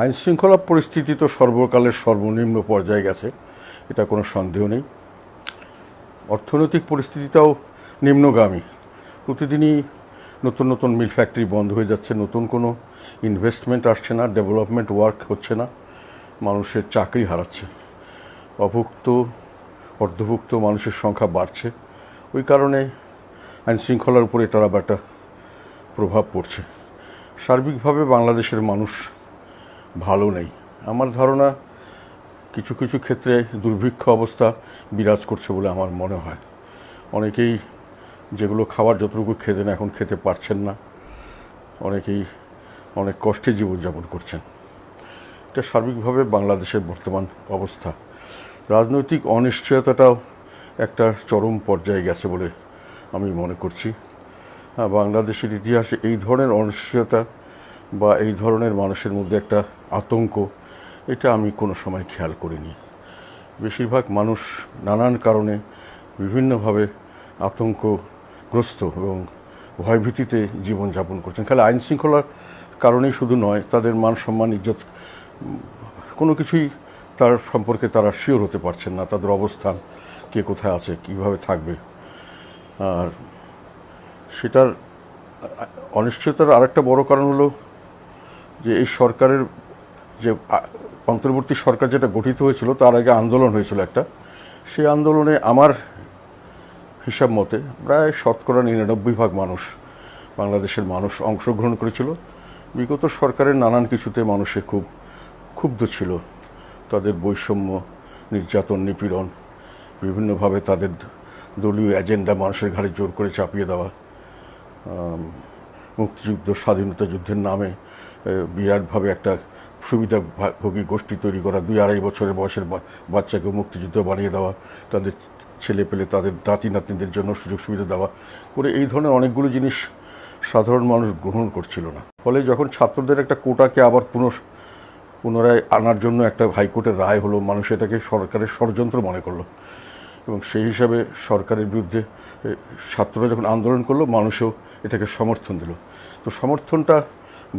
আইন শৃঙ্খলা পরিস্থিতি তো সর্বকালের সর্বনিম্ন পর্যায়ে গেছে, এটা কোনো সন্দেহ নেই। অর্থনৈতিক পরিস্থিতিটাও নিম্নগামী। প্রতিদিনই নতুন নতুন মিল ফ্যাক্টরি বন্ধ হয়ে যাচ্ছে, নতুন কোনো ইনভেস্টমেন্ট আসছে না ডেভেলপমেন্ট ওয়ার্ক হচ্ছে না, মানুষের চাকরি হারাচ্ছে। অভুক্ত, অর্ধভুক্ত মানুষের সংখ্যা বাড়ছে। ওই কারণে আইন শৃঙ্খলার উপরে তারা একটা প্রভাব পড়ছে। সার্বিকভাবে বাংলাদেশের মানুষ ভালো নেই। আমার ধারণা কিছু কিছু ক্ষেত্রে দুর্ভিক্ষ অবস্থা বিরাজ করছে বলে আমার মনে হয়। অনেকেই যেগুলো খাবার যতটুকু খেতেন এখন খেতে পারছেন না। অনেকেই অনেক কষ্টে জীবনযাপন করছেন। এটা সার্বিকভাবে বাংলাদেশের বর্তমান অবস্থা। রাজনৈতিক অনিশ্চয়তাটাও একটা চরম পর্যায়ে গেছে বলে আমি মনে করছি। বাংলাদেশের ইতিহাসে এই ধরনের অনিশ্চয়তা বা এই ধরনের মানুষের মধ্যে একটা আতঙ্ক, এটা আমি কোনো সময় খেয়াল করিনি। বেশিরভাগ মানুষ নানান কারণে বিভিন্নভাবে আতঙ্কগ্রস্ত এবং ভয়ভীতিতে জীবনযাপন করছেন। খালি আইন শৃঙ্খলার কারণেই শুধু নয়, তাদের মান সম্মান, ইজ্জত, কোনো কিছুই তার সম্পর্কে তারা শিওর হতে পারছেন না, তাদের অবস্থান, কে কোথায় আছে, কীভাবে থাকবে। আর সেটার অনিশ্চয়তার আরেকটা বড় কারণ হলো যে এই সরকারের যে অন্তর্বর্তী সরকার যেটা গঠিত হয়েছিল, তার আগে আন্দোলন হয়েছিল একটা। সেই আন্দোলনে আমার হিসাব মতে প্রায় শতকরা নিরানব্বই ভাগ মানুষ বাংলাদেশের মানুষ অংশগ্রহণ করেছিল। বিগত সরকারের নানান কিছুতে মানুষে খুব, ক্ষুব্ধ ছিল। তাদের বৈষম্য, নির্যাতন, নিপীড়ন, বিভিন্নভাবে তাদের দলীয় এজেন্ডা মানুষের ঘাড়ে জোর করে চাপিয়ে দেওয়া মুক্তিযুদ্ধ, স্বাধীনতা যুদ্ধের নামে বিরাটভাবে একটা সুবিধাভোগী গোষ্ঠী তৈরি করা, দুই আড়াই বছরের বয়সের বাচ্চাকে মুক্তিযুদ্ধ বানিয়ে দেওয়া, তাদের ছেলে পেলে তাদের নাতি নাতনিদের জন্য সুযোগ সুবিধা দেওয়া, করে এই ধরনের অনেকগুলো জিনিস সাধারণ মানুষ গ্রহণ করছিল না। ফলে যখন ছাত্রদের একটা কোটাকে আবার পুনঃ, পুনরায় আনার জন্য একটা হাইকোর্টের রায় হলো, মানুষ এটাকে সরকারের ষড়যন্ত্র মনে করল। এবং সেই হিসাবে সরকারের বিরুদ্ধে ছাত্ররা যখন আন্দোলন করল, মানুষও এটাকে সমর্থন দিল। তো সমর্থনটা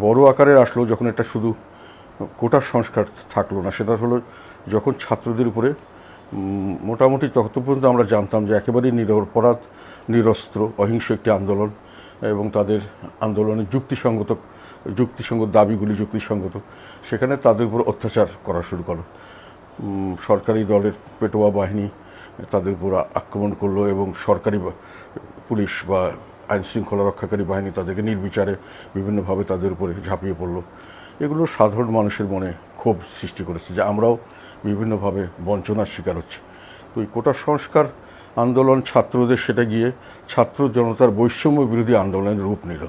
বড় আকারে আসলো যখন এটা শুধু কোটার সংস্কার থাকল না, সেটা হলো যখন ছাত্রদের উপরে মোটামুটি তত পর্যন্ত আমরা জানতাম যে একেবারেই নিরপরাধ নিরস্ত্র, অহিংস একটি আন্দোলন এবং তাদের আন্দোলনের যুক্তিসঙ্গত যুক্তিসঙ্গত দাবিগুলি যুক্তিসঙ্গত, সেখানে তাদের উপর অত্যাচার করা শুরু করল। সরকারি দলের পেটোয়া বাহিনী তাদের উপর আক্রমণ করল এবং সরকারি পুলিশ বা আইন শৃঙ্খলা রক্ষাকারী বাহিনী তাদেরকে নির্বিচারে বিভিন্নভাবে তাদের উপরে ঝাঁপিয়ে পড়ল। এগুলো সাধারণ মানুষের মনে ক্ষোভ সৃষ্টি করেছে যে আমরাও বিভিন্নভাবে বঞ্চনার শিকার হচ্ছি। তো এই কোটা সংস্কার আন্দোলন ছাত্রদের সেটা গিয়ে ছাত্র জনতার বৈষম্য বিরোধী আন্দোলনের রূপ নিল।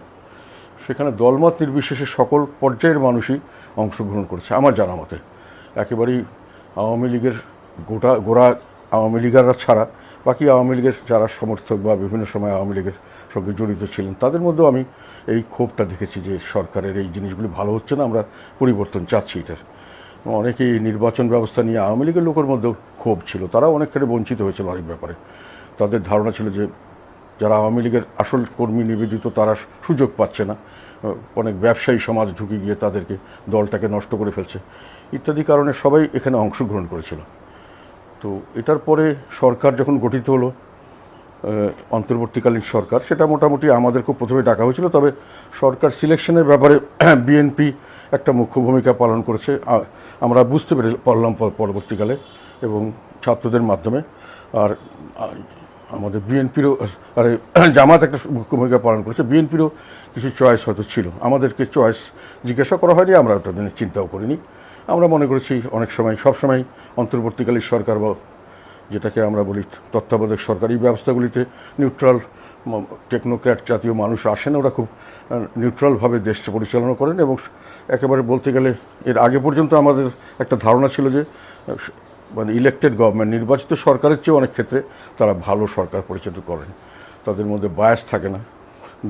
সেখানে দলমত নির্বিশেষে সকল পর্যায়ের মানুষই অংশগ্রহণ করেছে, আমার জানা মতে। একেবারেই আওয়ামী লীগের গোটা গোড়া আওয়ামী লীগাররা ছাড়া, বাকি আওয়ামী লীগের যারা সমর্থক বা বিভিন্ন সময় আওয়ামী লীগের সঙ্গে জড়িত ছিলেন, তাদের মধ্যেও আমি এই ক্ষোভটা দেখেছি যে সরকারের এই জিনিসগুলি ভালো হচ্ছে না, আমরা পরিবর্তন চাচ্ছি এটার। অনেকেই নির্বাচন ব্যবস্থা নিয়ে আওয়ামী লীগের লোকের মধ্যেও ক্ষোভ ছিল, তারাও অনেকখানি বঞ্চিত হয়েছিল অনেক ব্যাপারে। তাদের ধারণা ছিল যে যারা আওয়ামী লীগের আসল কর্মী নিবেদিত তারা সুযোগ পাচ্ছে না, অনেক ব্যবসায়ী সমাজ ঢুকে গিয়ে তাদেরকে দলটাকে নষ্ট করে ফেলছে, ইত্যাদি কারণে সবাই এখানে অংশগ্রহণ করেছিল। তো এটার পরে সরকার যখন গঠিত হলো অন্তর্বর্তীকালীন সরকার, সেটা মোটামুটি আমাদেরকে প্রথমে ডাকা হয়েছিল, তবে সরকার সিলেকশনের ব্যাপারে বিএনপি একটা মুখ্য ভূমিকা পালন করেছে। আমরা বুঝতে পেরে পারলাম পরবর্তীকালে এবং ছাত্রদের মাধ্যমে। আর আমাদের বিএনপিরও আরে, জামাত একটা মুখ্য ভূমিকা পালন করেছে। বিএনপিরও কিছু চয়েস হয়তো ছিল। আমাদেরকে চয়েস জিজ্ঞাসা করা হয়নি, আমরা ওটা চিন্তাও করিনি। আমরা মনে করেছি অনেক সময়, সব সময় অন্তর্বর্তীকালীন সরকার বা যেটাকে আমরা বলি তত্ত্বাবধায়ক সরকারি ব্যবস্থাগুলিতে নিউট্রাল টেকনোক্র্যাট জাতীয় মানুষ আসেন, ওরা খুব নিউট্রালভাবে দেশ পরিচালনা করেন এবং একেবারে বলতে গেলে এর আগে পর্যন্ত আমাদের একটা ধারণা ছিল যে মানে ইলেকটেড গভর্নমেন্ট নির্বাচিত সরকারের চেয়ে অনেক ক্ষেত্রে তারা ভালো সরকার পরিচালিত করেন। তাদের মধ্যে বায়াস থাকে না,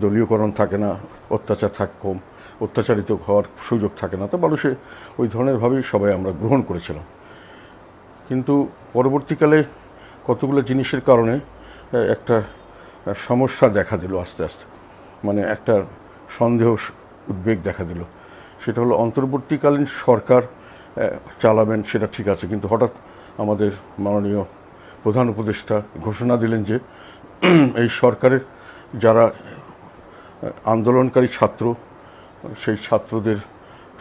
দলীয়করণ থাকে না, অত্যাচার থাকে কম। অত্যাচারিত হওয়ার সুযোগ থাকে না। তো মানুষে ওই ধরনেরভাবেই সবাই আমরা গ্রহণ করেছিলাম। কিন্তু পরবর্তীকালে কতগুলো জিনিসের কারণে একটা সমস্যা দেখা দিল আস্তে আস্তে। মানে একটা সন্দেহ উদ্বেগ দেখা দিল। সেটা হলো অন্তর্বর্তীকালীন সরকার চালাবেন সেটা ঠিক আছে। কিন্তু হঠাৎ আমাদের মাননীয় প্রধান উপদেষ্টা ঘোষণা দিলেন যে, এই সরকারের যারা আন্দোলনকারী ছাত্র সেই ছাত্রদের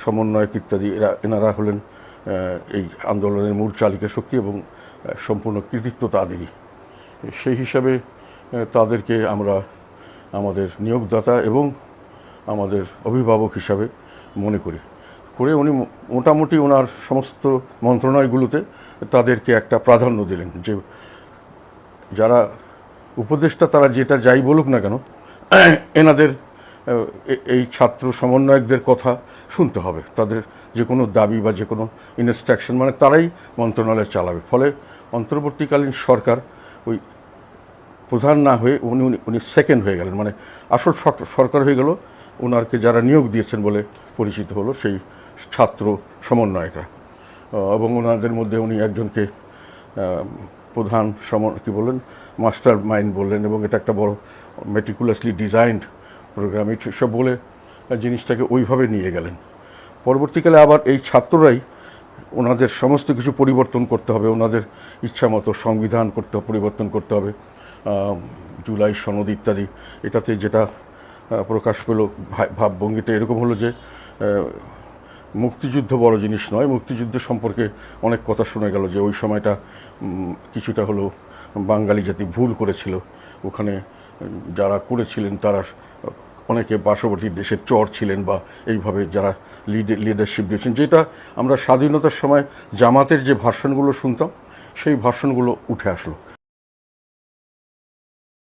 সমন্বয়ক ইত্যাদি, এরা, এনারা হলেন এই আন্দোলনের মূল চালিকা শক্তি এবং সম্পূর্ণ কৃতিত্ব তাদেরই। সেই হিসাবে তাদেরকে আমরা আমাদের নিয়োগদাতা এবং আমাদের অভিভাবক হিসাবে মনে করি। করে উনি মোটামুটি ওনার সমস্ত মন্ত্রণালয়গুলোতে তাদেরকে একটা প্রাধান্য দিলেন যে, যারা উপদেষ্টা তারা যেটা যাই বলুক না কেন, এনাদের এই ছাত্র সমন্বয়কদের কথা শুনতে হবে। তাদের যে কোনো দাবি বা যে কোনো ইনস্ট্রাকশন মানে তারাই মন্ত্রণালয় চালাবে। ফলে অন্তর্বর্তীকালীন সরকার ওই প্রধান না হয়ে উনি, উনি- উনি সেকেন্ড হয়ে গেলেন। মানে আসল সরকার হয়ে গেল, ওনারকে যারা নিয়োগ দিয়েছেন বলে পরিচিত হলো সেই ছাত্র সমন্বয়করা। এবং ওনাদের মধ্যে উনি একজনকে প্রধান সম কী বললেন মাস্টার মাইন্ড বললেন এবং এটা একটা বড় মেটিকুলাসলি ডিজাইনড প্রোগ্রাম সব বলে জিনিসটাকে ওইভাবে নিয়ে গেলেন। পরবর্তীকালে আবার এই ছাত্ররাই ওনাদের সমস্ত কিছু পরিবর্তন করতে হবে, ওনাদের ইচ্ছা মতো সংবিধান করতে, পরিবর্তন করতে হবে জুলাই সনদ ইত্যাদি। এটাতে যেটা প্রকাশ পেল ভাবভঙ্গিটা এরকম হলো যে মুক্তিযুদ্ধ বড় জিনিস নয়, মুক্তিযুদ্ধ সম্পর্কে অনেক কথা শোনা গেল যে ওই সময়টা কিছুটা হলো বাঙালি জাতি ভুল করেছিল। ওখানে যারা করেছিলেন, তারা অনেকে পার্শ্ববর্তী দেশের চর ছিলেন বা এইভাবে যারা লিড লিডারশিপ দিয়েছেন, যেটা আমরা স্বাধীনতার সময় জামাতের যে ভাষণগুলো শুনতাম, সেই ভাষণগুলো উঠে আসলো।